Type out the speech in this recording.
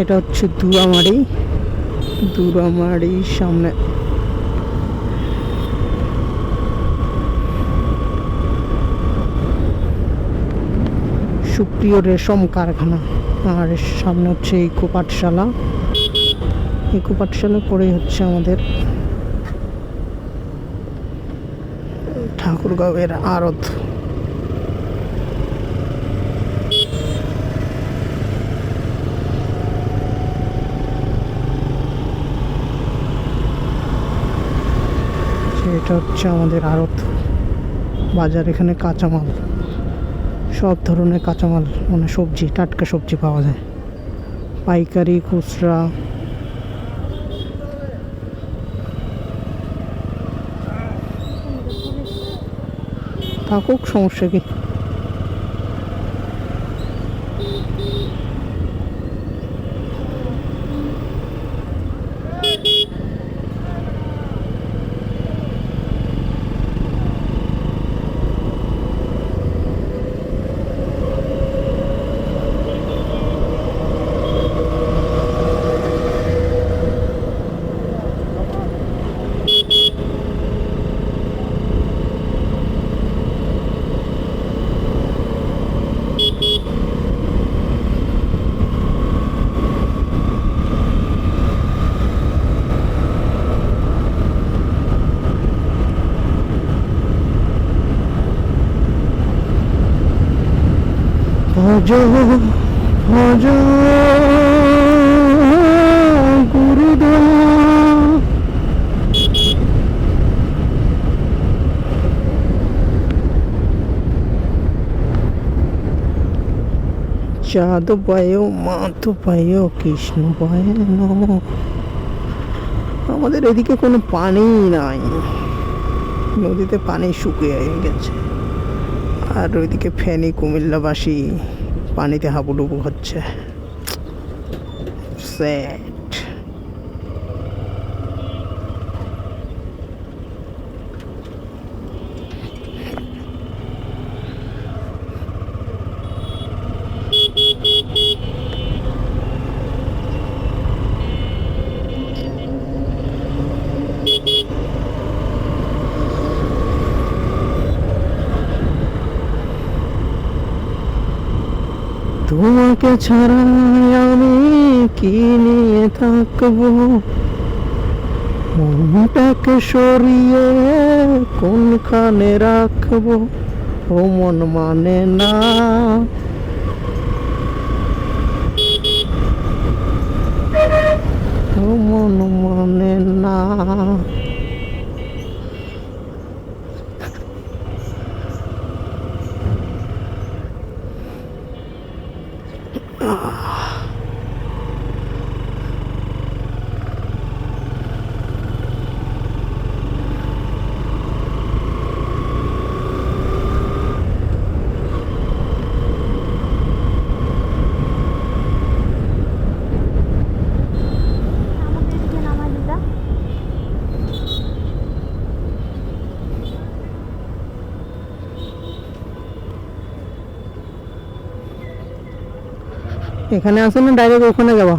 এটা হচ্ছে দুরামারি দুরামারির সামনে। সুপ্রিয় রেশম কারখানা, আর সামনে হচ্ছে ইকো পাঠশালা ইকো পাঠশালা পরেই হচ্ছে আমাদের ঠাকুরগাঁওয়ের আড়ত এটা হচ্ছে আমাদের আড়ত বাজার, এখানে কাঁচামাল। সব ধরনের কাঁচামাল মানে সবজি, টাটকা সবজি পাওয়া যায়। পাইকারি, খুচরা। থাকুক, সমস্যা কি? ভজ ভজ গুরুদেব মাত পায় কৃষ্ণ পায় আমাদের এদিকে কোনো পানি নাই। নদীতে পানি শুকিয়ে গেছে। আর ওইদিকে ফেনী কুমিল্লাবাসী পানিতে হাবুডুবু হচ্ছে। স্যাড তোমাকে ছাড়া আমি কি নিয়ে থাকব? মনটাকে সরিয়ে কোনখানে রাখব? ও মন মানে না। ও মন মানে না। আমাদের এখানে আসো না ডাইরেক্ট ওখানে যাবা।